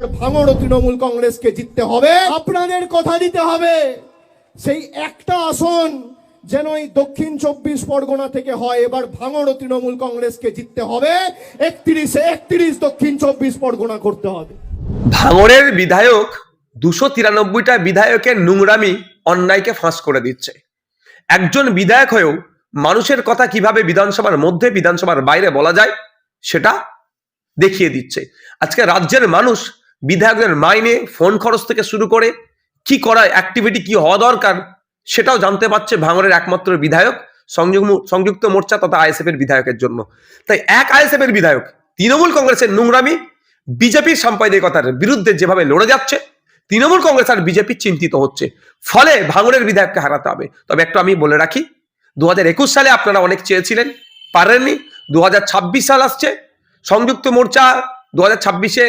ভাঙড় তৃণমূল কংগ্রেসকে জিততে হবে। আপনাদের কথা দিতে হবে। সেই একটা আসন যেন এই দক্ষিণ চব্বিশ পরগনা থেকে হয় এবার ভাঙড় তৃণমূল কংগ্রেসকে জিততে হবে। একত্রিশে একত্রিশ দক্ষিণ চব্বিশ পরগনা করতে হবে। ভাঙড়ের বিধায়ক দুশো তিরানব্বইটা বিধায়কের নোংরামি অন্যায়কে ফাঁস করে দিচ্ছে। একজন বিধায়ক হয়েও মানুষের কথা কীভাবে বিধানসভার মধ্যে বিধানসভার বাইরে বলা যায় সেটা দেখিয়ে দিচ্ছে। আজকে রাজ্যের মানুষ বিধায়কদের মাইনে, ফোন খরচ থেকে শুরু করে কি করা অ্যাক্টিভিটি কি হওয়া দরকার, সেটাও জানতে পারছে ভাঙড়ের একমাত্র বিধায়ক সংযুক্ত মোর্চা তথা আইএসএফ এর বিধায়কের জন্য। তাই এক আইএসএফ এর বিধায়ক, তৃণমূল কংগ্রেসের নোংরামি, বিজেপির সাম্প্রদায়িকতার বিরুদ্ধে যেভাবে লড়ে যাচ্ছে, তৃণমূল কংগ্রেস আর বিজেপি চিন্তিত হচ্ছে। ফলে ভাঙড়ের বিধায়ককে হারাতে হবে। তবে একটু আমি বলে রাখি দু হাজার একুশ সালে আপনারা অনেক চেয়েছিলেন, পারেননি। দু হাজার ছাব্বিশ সাল আসছে, সংযুক্ত মোর্চা দু হাজার ছাব্বিশে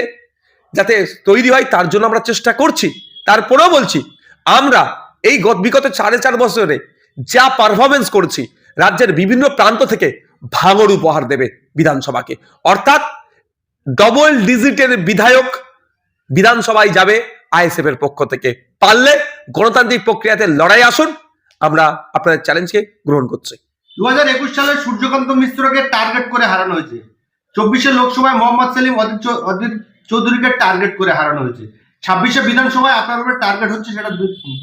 যাতে তৈরি হয়, তার জন্য আমরা চেষ্টা করছি। তারপরেও বলছি, আমরা এই গত- বিগত সাড়ে চার বছরে যা পারফরমেন্স করছি, রাজ্যের বিভিন্ন প্রান্ত থেকে ভাঙড় উপহার দেবে বিধানসভাকে। অর্থাৎ ডবল ডিজিটের বিধায়ক বিধানসভায় যাবে আইএসএফ এর পক্ষ থেকে। পারলে গণতান্ত্রিক প্রক্রিয়াতে লড়াই আসুন, আমরা আপনাদের চ্যালেঞ্জকে গ্রহণ করছি। দু হাজার একুশ সালে সূর্যকান্ত মিশ্রকে টার্গেট করে হারানো হয়েছে। চব্বিশে লোকসভায় মোহাম্মদ সেলিম চৌধুরীকে টার্গেট করে হারানো হয়েছে। ছাব্বিশে বিধানসভায় আপনার উপরে টার্গেট হচ্ছে সেটা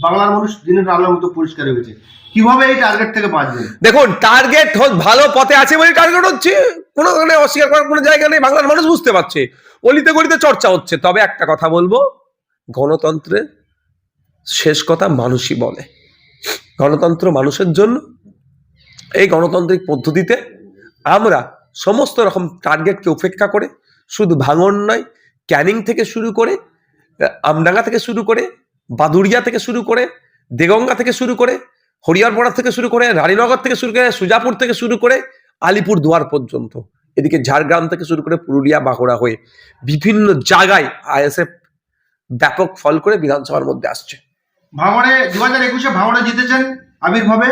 বাংলার মানুষ দিনের আলোর মতো পরিষ্কার হয়েছে। কীভাবে এই টার্গেট থেকে বাঁচবেন? দেখুন টার্গেট ভালো পথে আছে বলে টার্গেট হচ্ছে। কোনো মানে অস্বীকার করার কোনো জায়গা নেই, বাংলার মানুষ বুঝতে পারছে। অলিতে গলিতে চর্চা হচ্ছে। তবে একটা কথা বলব গণতন্ত্রের শেষ কথা মানুষই বলে। গণতন্ত্র মানুষের জন্য। এই গণতান্ত্রিক পদ্ধতিতে আমরা সমস্ত রকম টার্গেটকে উপেক্ষা করে শুধু ভাঙন নয় ক্যানিং থেকে শুরু করে আমডাঙ্গা থেকে শুরু করে, বাদুড়িয়া থেকে শুরু করে, দেগঙ্গা থেকে শুরু করে হরিয়ারপাড়া থেকে শুরু করে, রানীনগর থেকে শুরু করে, সুজাপুর থেকে শুরু করে আলিপুর দুয়ার পর্যন্ত। এদিকে ঝাড়গ্রাম থেকে শুরু করে পুরুলিয়া, বাঁকুড়া হয়ে বিভিন্ন জায়গায় আইএসএফ ব্যাপক ফল করে বিধানসভার মধ্যে আসছে। ভাঙড়ে দু হাজার একুশে ভাঙড়ে জিতেছেন আবির্ভাবে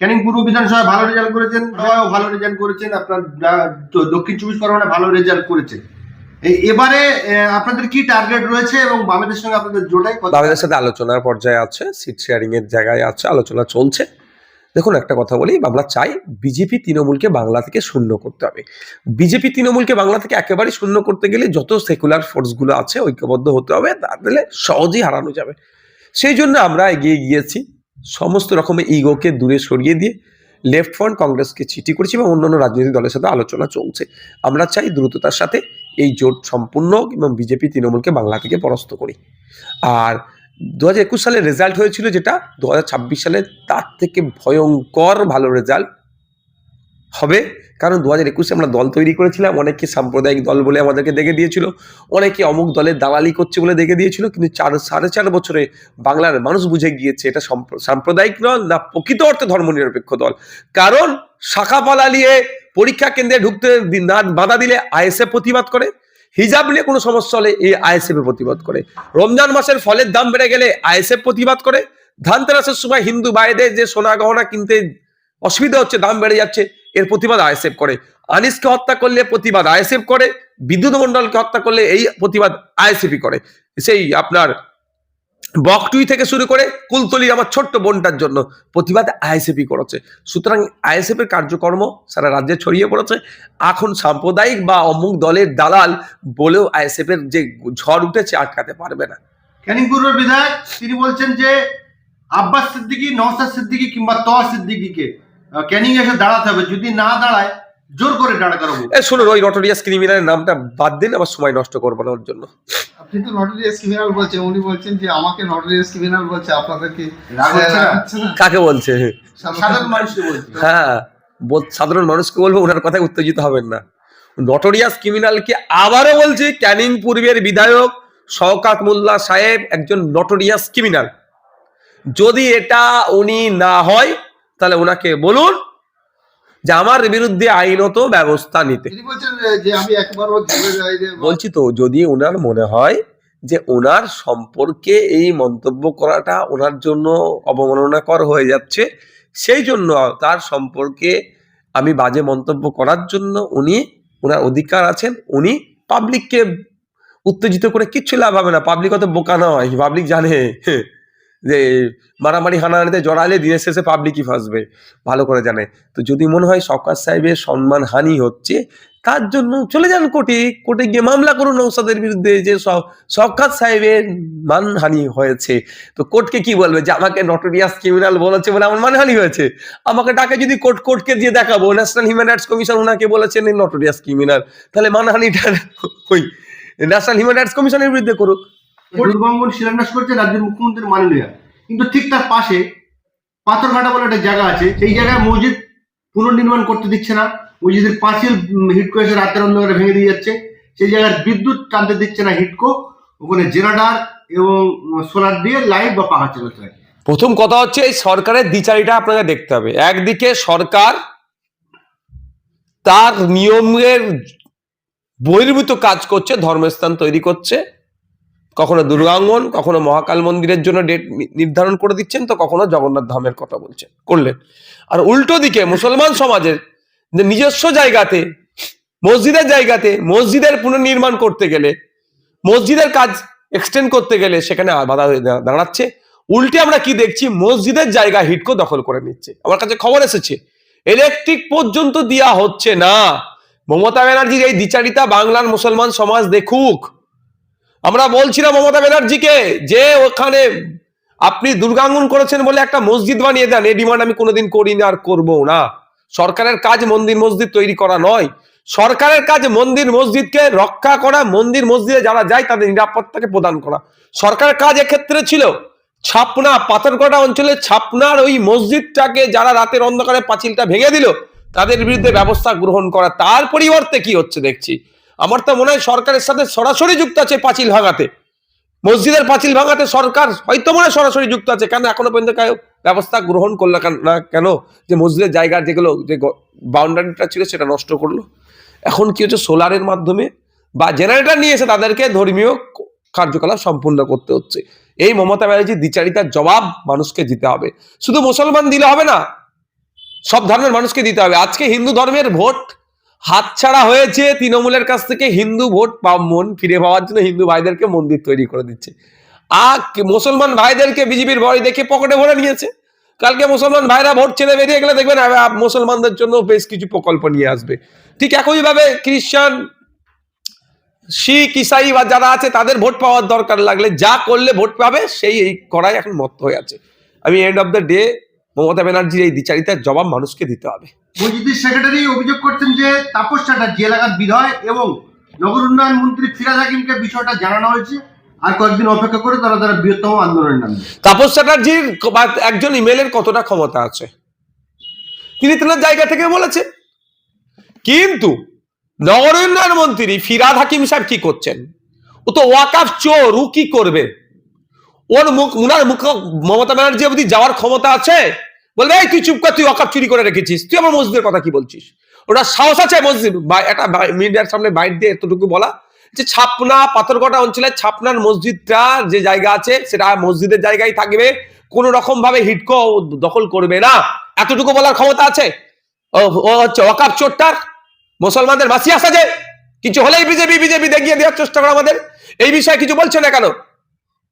ক্যানিং পূর্ব বিধানসভায় ভালো রেজাল্ট করেছেন ভালো রেজাল্ট করেছেন, আপনার দক্ষিণ চব্বিশ পরগনা ভালো রেজাল্ট করেছেন এবারে আপনাদের কি টার্গেট রয়েছে এবং বামেদের সঙ্গে আপনাদের জোটাই বাংলাদেশের সাথে আলোচনার পর্যায়ে আছে সিট শেয়ারিং এর জায়গায় আছে, আলোচনা চলছে। দেখুন, একটা কথা বলি, আমরা চাই বিজেপি তৃণমূলকে বাংলা থেকে শূন্য করতে হবে। বিজেপি তৃণমূলকে বাংলা থেকে একেবারেই শূন্য করতে গেলে যত সেকুলার ফোর্সগুলো আছে ঐক্যবদ্ধ হতে হবে তাহলে সহজেই হারানো যাবে। সেই জন্য আমরা এগিয়ে গিয়েছি, সমস্ত রকমের ইগোকে দূরে সরিয়ে দিয়ে লেফট ফ্রন্ট কংগ্রেসকে চিঠি করেছি এবং অন্যান্য রাজনৈতিক দলের সাথে আলোচনা চলছে। আমরা চাই দ্রুততার সাথে এই জোট সম্পূর্ণ এবং বিজেপি তৃণমূলকে বাংলা থেকে পরাস্ত করি। আর দু হাজার একুশ সালে রেজাল্ট হয়েছিল যেটা দু হাজার ছাব্বিশ সালে তার থেকে ভয়ঙ্কর ভালো রেজাল্ট হবে। কারণ দু হাজার একুশে আমরা দল তৈরি করেছিলাম, অনেকে সাম্প্রদায়িক দল বলে আমাদেরকে দেখে দিয়েছিল, অনেকে অমুক দলের দালালি করছে বলে দেখে দিয়েছিল, কিন্তু চার, সাড়ে চার বছরে বাংলার মানুষ বুঝে গিয়েছে এটা সম্প্র- সাম্প্রদায়িক দল না প্রকৃত অর্থে ধর্মনিরপেক্ষ দল। কারণ শাখা পালা নিয়ে পরীক্ষা কেন্দ্রে ঢুকতে না, বাধা দিলে আইএসএফ প্রতিবাদ করে, হিজাব নিয়ে কোনো সমস্যা হলে এই আইএসএফ প্রতিবাদ করে। রমজান মাসের ফলের দাম বেড়ে গেলে আইএসএফ প্রতিবাদ করে। ধানতেরাসের সময় হিন্দু ভাইদের যে সোনা গহনা কিনতে অসুবিধা হচ্ছে, দাম বেড়ে যাচ্ছে। এর প্রতিবাদ আইএসএফ করে। আনিসকে হত্যা করলে প্রতিবাদ আইএসএফ করে, বিদ্যুৎ মন্ডলকে হত্যা করলে এই প্রতিবাদ আইএসএফই করে। সেই আপনার বকটুই থেকে শুরু করে কুলতলি আমার ছোট্ট বোনটার জন্য প্রতিবাদ আইএসএফই করেছে। সুতরাং আইএসএফ এর কার্যকর্ম সারা রাজ্যে ছড়িয়ে পড়েছে। এখন সাম্প্রদায়িক বা অমুক দলের দালাল বলেও আইএসএফ এর যে ঝড় উঠেছে আটকাতে পারবে না। ক্যানিং পূর্বের বিধায়ক, তিনি বলছেন যে আব্বাস সিদ্দিকী নওসাদ সিদ্দিকী কিংবা তহ সিদ্দিকীকে ক্যানিং এসে দাঁড়াতে হবে। যদি না দাঁড়ায় জোর করে দাঁড়া করাবো। এ শুনুন ওই নটোরিয়াস ক্রিমিনালের নামটা বাদ দিন আমার সময় নষ্ট করব না ওর জন্য। আপনি তো নটোরিয়াস ক্রিমিনাল বলছেন উনি বলছেন যে আমাকে নটোরিয়াস ক্রিমিনাল বলছে আপনাদের কি রাগ হচ্ছে না? কাকে বলছে? সাধারণ মানুষকে বলছি। হ্যাঁ সাধারণ মানুষকে বলব ওনার কথায় উত্তেজিত হবেন না। নটোরিয়াস ক্রিমিনালকে আবারও বলছি ক্যানিং পূর্বের বিধায়ক শওকাত মোল্লা সাহেব একজন নটোরিয়াস ক্রিমিনাল যদি এটা উনি না হয় তাহলে ওনাকে বলুন যে আমার বিরুদ্ধে আইনত ব্যবস্থা নিতে। বলছি তো যদি ওনার মনে হয় যে ওনার সম্পর্কে এই মন্তব্য করাটা ওনার জন্য অবমাননাকর হয়ে যাচ্ছে সেই জন্য তার সম্পর্কে আমি বাজে মন্তব্য করার জন্য উনি ওনার অধিকার আছেন উনি পাবলিককে উত্তেজিত করে কিচ্ছু লাভ হবে না। পাবলিক অত বোকা নয় পাবলিক জানে। যে মারামারি, হানাহানিতে জড়ালে দিনের শেষে পাবলিকই ফাঁসবে, ভালো করে জানে। তো যদি মনে হয় সরকার সাহেবের সম্মান হানি হচ্ছে, তার জন্য চলে যান কোর্টে। কোর্টে গিয়ে মামলা করুন নৌসাদের বিরুদ্ধে যে সরকার সাহেবের মানহানি হয়েছে। তো কোর্টকে কি বলবে যে আমাকে নটোরিয়াস ক্রিমিনাল বলেছে বলে আমার মানহানি হয়েছে? আমাকে ডাকে যদি কোর্ট, কোর্টকে দিয়ে দেখাবো ন্যাশনাল হিউম্যান রাইটস কমিশন ওনাকে বলেছেন নটোরিয়াস ক্রিমিনাল তাহলে মানহানিটা ওই ন্যাশনাল হিউম্যান রাইটস কমিশনের বিরুদ্ধে করুক। দুর্গঙ্গন শিলান্যাস করছে রাজ্যের মুখ্যমন্ত্রী মাননীয়। কিন্তু ঠিক তার পাশে পাথরঘাটা বলে একটা জায়গা আছে সেই জায়গায় মসজিদ পুনর্নির্মাণ করতে দিচ্ছে না। মসজিদের পাঁচিল হিটকো এসে রাতের অন্ধকারে ভেঙে দিয়ে যাচ্ছে। সেই জায়গার বিদ্যুৎ টানতে দিচ্ছে না হিটকো। ওখানে জেনারেটার এবং সোলার দিয়ে লাইট বা পাখা চালাতে হয় প্রথম কথা হচ্ছে এই সরকারের দ্বিচারিটা আপনাকে দেখতে হবে। একদিকে সরকার তার নিয়মের বহির্ভূত কাজ করছে ধর্মস্থান তৈরি করছে। কখনো দুর্গাঙ্গন, কখনো মহাকাল মন্দিরের জন্য ডেট নির্ধারণ করে দিচ্ছেন, তো কখনো জগন্নাথ ধামের কথা বলছেন, করলেন। আর উল্টো দিকে মুসলমান সমাজের যে নিজস্ব জায়গাতে, মসজিদের জায়গাতে, মসজিদের পুনর্নির্মাণ করতে গেলে, মসজিদের কাজ এক্সটেন্ড করতে গেলে সেখানে বাধা দাঁড়াচ্ছে। উল্টে আমরা কি দেখছি? মসজিদের জায়গা হিটকো দখল করে নিচ্ছে। আমার কাছে খবর এসেছে। ইলেকট্রিক পর্যন্ত দেওয়া হচ্ছে না। মমতা ব্যানার্জির এই দ্বিচারিতা বাংলার মুসলমান সমাজ দেখুক। আমরা বলছিলাম মমতা ব্যানার্জিকে যে ওখানে আপনি দুর্গাঙ্গন করেছেন বলে একটা মসজিদ বানিয়ে দেন এই ডিমান্ড আমি কোনোদিন করি না আর করব না। সরকারের কাজ মন্দির মসজিদ তৈরি করা নয়। সরকারের কাজ মন্দির মসজিদকে রক্ষা করা, মন্দির মসজিদে যারা যায় তাদের নিরাপত্তাকে প্রদান করা। সরকারের কাজ এক্ষেত্রে ছিল ছাপনা, পাথরকটা অঞ্চলে ছাপনার ওই মসজিদটাকে যারা রাতের অন্ধকারে পাঁচিলটা ভেঙে দিল, তাদের বিরুদ্ধে ব্যবস্থা গ্রহণ করা। তার পরিবর্তে কি হচ্ছে দেখছি? আমার তো মনে হয় সরকারের সাথে সরাসরি যুক্ত আছে পাঁচিল ভাঙাতে। মসজিদের পাঁচিল ভাঙাতে সরকার হয়তো মনে সরাসরি যুক্ত আছে, কেন এখনও পর্যন্ত ব্যবস্থা গ্রহণ করল না, কেন? যে মসজিদের জায়গার যেগুলো, যে বাউন্ডারিটা ছিল সেটা নষ্ট করল। এখন কি হচ্ছে? সোলারের মাধ্যমে বা জেনারেটর নিয়ে এসে তাদেরকে ধর্মীয় কার্যকলাপ সম্পূর্ণ করতে হচ্ছে। এই মমতা ব্যানার্জির দ্বিচারিতার জবাব মানুষকে দিতে হবে। শুধু মুসলমান দিলে হবে না, সব ধর্মের মানুষকে দিতে হবে। আজকে হিন্দু ধর্মের ভোট হাতছাড়া হয়েছে তৃণমূলের কাছ থেকে হিন্দু ভোট মন ফিরে পাওয়ার জন্য হিন্দু ভাইদেরকে মন্দির তৈরি করে দিচ্ছে। আর মুসলমান ভাইদেরকে বিজেপির ভয় দেখে পকেটে ভরে নিয়েছে। কালকে মুসলমান ভাইরা ভোট ছেড়ে বেরিয়ে গেলে দেখবেন মুসলমানদের জন্য বেশ কিছু প্রকল্প নিয়ে আসবে। ঠিক একইভাবে খ্রিস্টান শিখ, ইসাই বা যারা আছে তাদের ভোট পাওয়ার দরকার লাগলে যা করলে ভোট পাবে সেই এই করাই এখন মত হয়ে আছে। আমি end of the day Mamata ব্যানার্জির এই দ্বিচারিতার জবাব মানুষকে দিতে হবে। মসজিদের সেক্রেটারি অভিযোগ করছেন যে তাপস চ্যাটার্জি এলাকার বিধায়ক এবং নগর উন্নয়ন মন্ত্রী ফিরাজ হাকিমকে বিষয়টা জানানো হয়েছে। আর কয়েকদিন অপেক্ষা করে তারা তারা বৃহত্তম আন্দোলনের নামবে। তাপস চ্যাটার্জির একজন ইমেলের কতটা ক্ষমতা আছে? তিনি তেনার জায়গা থেকে বলেছেন কিন্তু নগর উন্নয়ন মন্ত্রী ফিরাদ হাকিম সাহেব কি করছেন? ও তো ওয়াকাফ চোর ও কি করবে? ওর মুখ উনার মুখ মমতা ব্যানার্জি অবধি যাওয়ার ক্ষমতা আছে? বলবে, এই, তুই চুপ কর, তুই ওয়াকাফ চুরি করে রেখেছিস। তুই আমার মসজিদের কথা কি বলছিস? ওটা সাহস আছে মসজিদ একটা মিডিয়ার সামনে বাইট দিয়ে এতটুকু বলা, যে ছাপনা পাথরকটা অঞ্চলে ছাপনার মসজিদটা যে জায়গা আছে, সেটা মসজিদের জায়গায় থাকবে। কোন রকম ভাবে হিটকো দখল করবে না। এতটুকু বলার ক্ষমতা আছে? ও হচ্ছে ওয়াকাপ চোরটার। মুসলমানদের মাসি আসা যে কিছু হলেই বিজেপি বিজেপি দেখিয়ে দেওয়ার চেষ্টা করে আমাদের। এই বিষয়ে কিছু বলছে না কেন?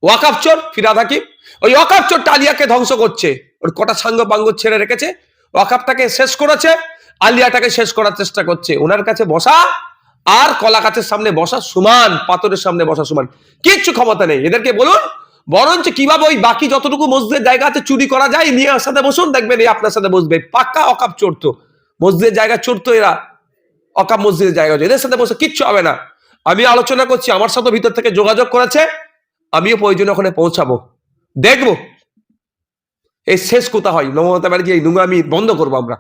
ওয়াকাপ চোর ফিরাদ হাকিম। ওই ওয়াকাপ চোরটা আলিয়াকে ধ্বংস করছে। ওর কটা সাঙ্গ পাঙ্গ ছেড়ে রেখেছে ওয়াকাপটাকে শেষ করেছে, আলিয়াটাকে শেষ করার চেষ্টা করছে। ওনার কাছে বসা আর কলা গাছের সামনে বসা সমান, পাথরের সামনে বসা সমান। কিচ্ছু ক্ষমতা নেই। এদেরকে বলুন, বরঞ্চ কীভাবে ওই বাকি যতটুকু মসজিদের জায়গা আছে চুরি করা যায়, নিয়ে সাথে বসুন, দেখবেন এই আপনার সাথে বসবে। পাক্কা অকাপ চড়তো মসজিদের জায়গা চড়তো এরা। অকাপ মসজিদের জায়গা। এদের সাথে বসে কিচ্ছু হবে না। আমি আলোচনা করছি, আমার সাথে ভিতর থেকে যোগাযোগ করেছে। আমিও প্রয়োজন ওখানে পৌঁছাবো। দেখব। এই শেষ কোথা হয়? মমতা ব্যানার্জি এই নোংরামি বন্ধ করব আমরা।